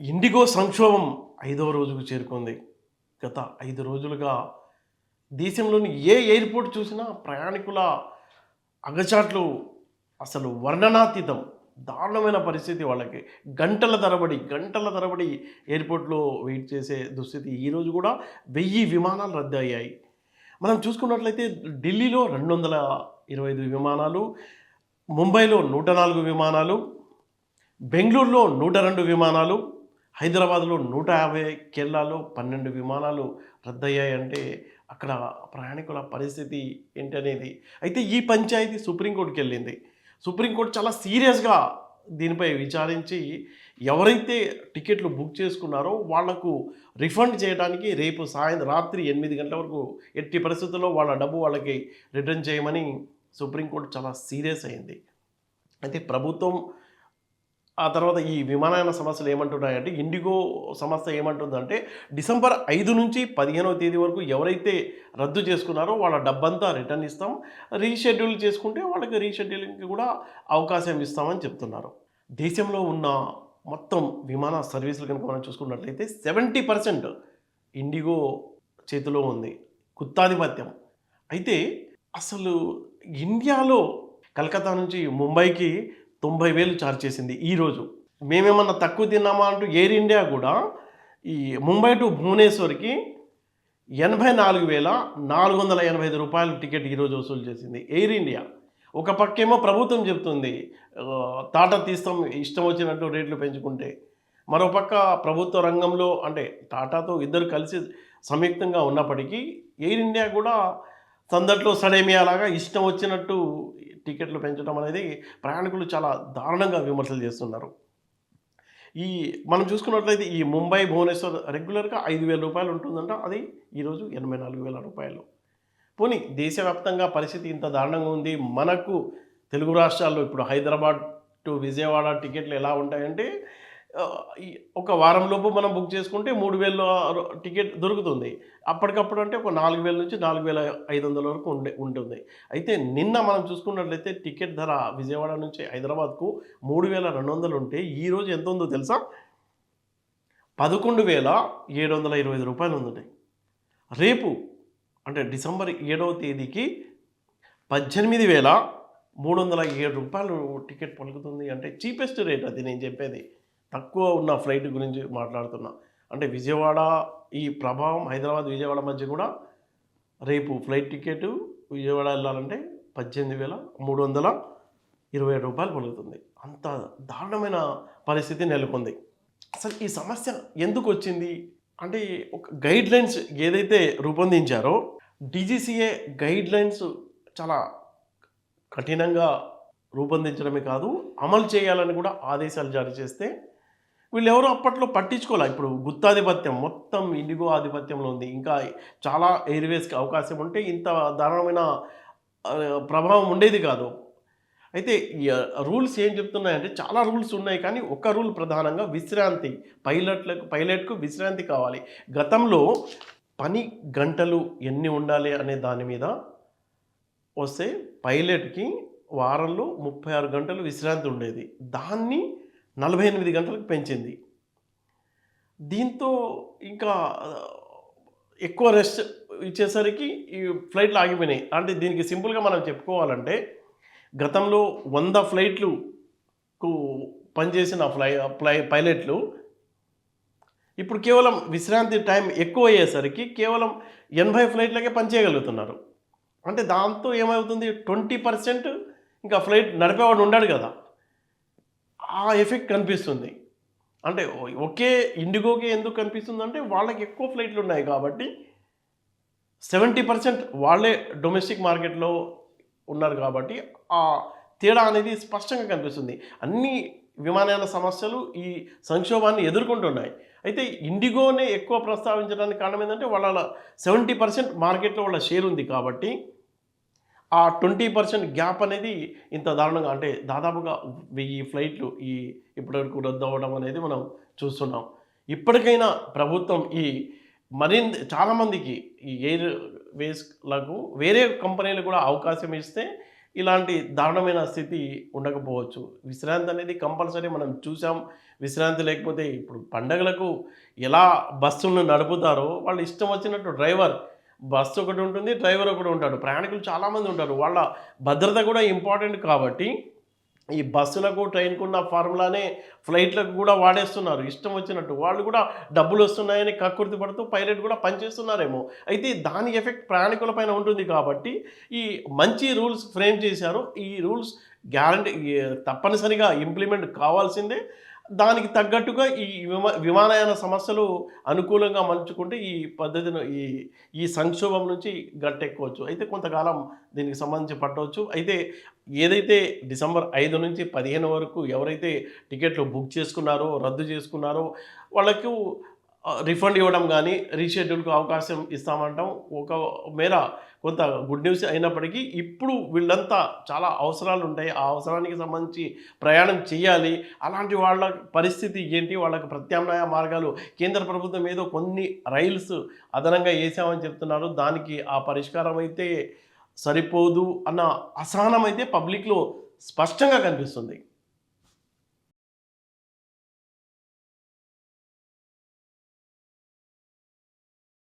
IndiGo సంక్షోభం ఐదవ రోజుకు చేరుకుంది. గత ఐదు రోజులుగా దేశంలోని ఏ ఎయిర్పోర్ట్ చూసినా ప్రయాణికుల అగచాట్లు అసలు వర్ణనాతీతం. దారుణమైన పరిస్థితి వాళ్ళకి. గంటల తరబడి గంటల తరబడి ఎయిర్పోర్ట్లో వెయిట్ చేసే దుస్థితి. ఈరోజు కూడా వెయ్యి విమానాలు రద్దు అయ్యాయి మనం చూసుకున్నట్లయితే ఢిల్లీలో రెండు వందల ఇరవై ఐదు విమానాలు ముంబైలో నూట నాలుగు విమానాలు బెంగళూరులో నూట రెండు విమానాలు హైదరాబాద్లో నూట యాభై కేరళలో పన్నెండు విమానాలు రద్దయ్యాయంటే అక్కడ ప్రయాణికుల పరిస్థితి ఏంటనేది. అయితే ఈ పంచాయతీ సుప్రీంకోర్టుకి వెళ్ళింది సుప్రీంకోర్టు చాలా సీరియస్గా దీనిపై విచారించి ఎవరైతే టికెట్లు బుక్ చేసుకున్నారో వాళ్ళకు రిఫండ్ చేయడానికి రేపు సాయంత్రం రాత్రి ఎనిమిది గంటల వరకు ఎట్టి పరిస్థితుల్లో వాళ్ళ డబ్బు వాళ్ళకి రిటర్న్ చేయమని సుప్రీంకోర్టు చాలా సీరియస్ అయింది. అయితే ప్రభుత్వం ఆ తర్వాత ఈ విమానయాన సమస్యలు ఏమంటున్నాయంటే ఇండిగో సంస్థ ఏమంటుందంటే డిసెంబర్ ఐదు నుంచి పదిహేనవ తేదీ వరకు ఎవరైతే రద్దు చేసుకున్నారో వాళ్ళ డబ్బంతా రిటర్న్ ఇస్తాం. రీషెడ్యూల్ చేసుకుంటే వాళ్ళకి రీషెడ్యూలింగ్కి కూడా అవకాశం ఇస్తామని చెప్తున్నారు. దేశంలో ఉన్న మొత్తం విమాన సర్వీసులు కనుక మనం చూసుకున్నట్లయితే సెవెంటీ పర్సెంట్ ఇండిగో చేతిలో ఉంది. గుత్తాధిపత్యం. అయితే అసలు ఇండియాలో కలకత్తా నుంచి ముంబైకి తొంభై వేలు చార్జ్ చేసింది ఈరోజు మేమేమన్నా తక్కువ తిన్నామా అంటూ ఎయిర్ ఇండియా కూడా ఈ ముంబై టు భువనేశ్వర్కి ఎనభై నాలుగు వేల నాలుగు వందల ఎనభై ఐదు రూపాయలు టికెట్ ఈరోజు వసూలు చేసింది ఎయిర్ ఇండియా. ఒక పక్కేమో ప్రభుత్వం చెప్తుంది తాట టాటా తీస్తాం ఇష్టం వచ్చినట్టు రేట్లు పెంచుకుంటే. మరో పక్క ప్రభుత్వ రంగంలో అంటే టాటాతో ఇద్దరు కలిసి సంయుక్తంగా ఉన్నప్పటికీ ఎయిర్ ఇండియా కూడా సందట్లో సడేమియాలాగా ఇష్టం వచ్చినట్టు టికెట్లు పెంచడం అనేది ప్రయాణికులు చాలా దారుణంగా విమర్శలు చేస్తున్నారు. ఈ మనం చూసుకున్నట్లయితే ఈ ముంబై భువనేశ్వర్ రెగ్యులర్గా ఐదు వేల రూపాయలు ఉంటుందంట. అది ఈరోజు ఎనభై నాలుగు వేల రూపాయలు. పోనీ దేశవ్యాప్తంగా పరిస్థితి ఇంత దారుణంగా ఉంది. మనకు తెలుగు రాష్ట్రాల్లో ఇప్పుడు హైదరాబాద్ టు విజయవాడ టికెట్లు ఎలా ఉంటాయంటే ఒక వారం లోపు మనం బుక్ చేసుకుంటే మూడు వేల టికెట్ దొరుకుతుంది. అప్పటికప్పుడు అంటే ఒక నాలుగు వేల నుంచి నాలుగు వేల ఐదు వందల వరకు ఉండే ఉంటుంది. అయితే నిన్న మనం చూసుకున్నట్లయితే టికెట్ ధర విజయవాడ నుంచి హైదరాబాద్కు మూడు వేల రెండు వందలు ఉంటే ఈరోజు ఎంత ఉందో తెలుసా? పదకొండు వేల ఏడు వందల ఇరవై ఐదు రూపాయలు ఉంది రేపు అంటే డిసెంబర్ ఏడవ తేదీకి పద్దెనిమిది వేల మూడు వందల ఏడు రూపాయలు టికెట్ పలుకుతుంది. అంటే చీపెస్ట్ రేట్ అది నేను చెప్పేది. తక్కువ ఉన్న ఫ్లైట్ గురించి మాట్లాడుతున్నా. అంటే విజయవాడ ఈ ప్రభావం హైదరాబాద్ విజయవాడ మధ్య కూడా రేపు ఫ్లైట్ టికెట్ విజయవాడ వెళ్ళాలంటే పద్దెనిమిది వేల మూడు వందల ఇరవై ఏడు రూపాయలు పలుకుతుంది. అంత దారుణమైన పరిస్థితి నెలకొంది. అసలు ఈ సమస్య ఎందుకు వచ్చింది? అంటే ఒక గైడ్ లైన్స్ ఏదైతే రూపొందించారో డీజీసీఏ గైడ్ లైన్స్ చాలా కఠినంగా రూపొందించడమే కాదు అమలు చేయాలని కూడా ఆదేశాలు జారీ చేస్తే వీళ్ళు ఎవరు అప్పట్లో పట్టించుకోలే. ఇప్పుడు గుత్తాధిపత్యం మొత్తం ఇండిగో ఆధిపత్యంలో ఉంది. ఇంకా చాలా ఎయిర్వేస్కి అవకాశం ఉంటే ఇంత దారుణమైన ప్రభావం ఉండేది కాదు. అయితే రూల్స్ ఏం చెప్తున్నాయంటే చాలా రూల్స్ ఉన్నాయి కానీ ఒక రూల్ ప్రధానంగా విశ్రాంతి. పైలట్లకు పైలట్కు విశ్రాంతి కావాలి. గతంలో పని గంటలు ఎన్ని ఉండాలి అనే దాని మీద వస్తే పైలట్కి వారంలో ముప్పై ఆరు గంటలు విశ్రాంతి ఉండేది. దాన్ని నలభై ఎనిమిది గంటలకు పెంచింది. దీంతో ఇంకా ఎక్కువ రెస్ట్ ఇచ్చేసరికి ఈ ఫ్లైట్లు ఆగిపోయినాయి. అంటే దీనికి సింపుల్గా మనం చెప్పుకోవాలంటే గతంలో వంద ఫ్లైట్లుకు పనిచేసిన ఫ్లై ఫ్లై పైలట్లు ఇప్పుడు కేవలం విశ్రాంతి టైం ఎక్కువ అయ్యేసరికి కేవలం ఎనభై ఫ్లైట్లకే పనిచేయగలుగుతున్నారు అంటే దాంతో ఏమవుతుంది? ట్వంటీ పర్సెంట్ ఇంకా ఫ్లైట్ నడిపేవాడు ఉండాడు కదా. ఆ ఎఫెక్ట్ కనిపిస్తుంది. అంటే ఒకే ఇండిగోకి ఎందుకు కనిపిస్తుంది అంటే వాళ్ళకి ఎక్కువ ఫ్లైట్లు ఉన్నాయి కాబట్టి సెవెంటీ పర్సెంట్ వాళ్ళే డొమెస్టిక్ మార్కెట్లో ఉన్నారు కాబట్టి ఆ తేడా అనేది స్పష్టంగా కనిపిస్తుంది. అన్ని విమానయాన సమస్యలు ఈ సంక్షోభాన్ని ఎదుర్కొంటున్నాయి. అయితే ఇండిగోనే ఎక్కువ ప్రస్తావించడానికి కారణం ఏంటంటే వాళ్ళ సెవెంటీ పర్సెంట్ మార్కెట్లో వాళ్ళ షేర్ ఉంది కాబట్టి ఆ ట్వంటీ పర్సెంట్ గ్యాప్ అనేది ఇంత దారుణంగా అంటే దాదాపుగా వెయ్యి ఫ్లైట్లు ఈ ఇప్పటివరకు రద్దు అవ్వడం అనేది మనం చూస్తున్నాం. ఇప్పటికైనా ప్రభుత్వం ఈ మరింత చాలామందికి ఈ ఎయిర్ వేస్లకు వేరే కంపెనీలు కూడా అవకాశం ఇస్తే ఇలాంటి దారుణమైన స్థితి ఉండకపోవచ్చు. విశ్రాంతి అనేది కంపల్సరీ మనం చూసాం. విశ్రాంతి లేకపోతే ఇప్పుడు పండగలకు ఎలా బస్సులను నడుపుతారో వాళ్ళు ఇష్టం వచ్చినట్టు డ్రైవర్ బస్సు ఒకటి ఉంటుంది డ్రైవర్ ఒకటి ఉంటాడు. ప్రయాణికులు చాలామంది ఉంటారు. వాళ్ళ భద్రత కూడా ఇంపార్టెంట్ కాబట్టి ఈ బస్సులకు ట్రైన్కు ఉన్న ఫార్ములానే ఫ్లైట్లకు కూడా వాడేస్తున్నారు. ఇష్టం వచ్చినట్టు. వాళ్ళు కూడా డబ్బులు వస్తున్నాయని కక్కుర్తి పడుతూ పైలట్ కూడా పనిచేస్తున్నారేమో. అయితే దాని ఎఫెక్ట్ ప్రయాణికుల పైన ఉంటుంది కాబట్టి ఈ మంచి రూల్స్ ఫ్రేమ్ చేశారు. ఈ రూల్స్ గ్యారంటీ తప్పనిసరిగా ఇంప్లిమెంట్ కావాల్సిందే. దానికి తగ్గట్టుగా ఈ విమా విమానయాన సమస్యలు అనుకూలంగా మలుచుకుంటే ఈ పద్ధతిని ఈ ఈ సంక్షోభం నుంచి గట్టెక్కవచ్చు. అయితే కొంతకాలం దీనికి సంబంధించి పట్టవచ్చు. అయితే ఏదైతే డిసెంబర్ ఐదు నుంచి పదిహేను వరకు ఎవరైతే టికెట్లు బుక్ చేసుకున్నారో రద్దు చేసుకున్నారో వాళ్ళకు రిఫండ్ ఇవ్వడం కానీ రీషెడ్యూల్కు అవకాశం ఇస్తామంటాం. ఒక మేర కొంత గుడ్ న్యూస్ అయినప్పటికీ ఇప్పుడు వీళ్ళంతా చాలా అవసరాలు ఉంటాయి. ఆ అవసరానికి సంబంధించి ప్రయాణం చేయాలి. అలాంటి వాళ్ళ పరిస్థితి ఏంటి? వాళ్ళకి ప్రత్యామ్నాయ మార్గాలు కేంద్ర ప్రభుత్వం ఏదో కొన్ని రైల్స్ అదనంగా వేసామని చెప్తున్నారు. దానికి ఆ పరిష్కారం అయితే సరిపోదు అన్న అసహనం అయితే పబ్లిక్లో స్పష్టంగా కనిపిస్తుంది.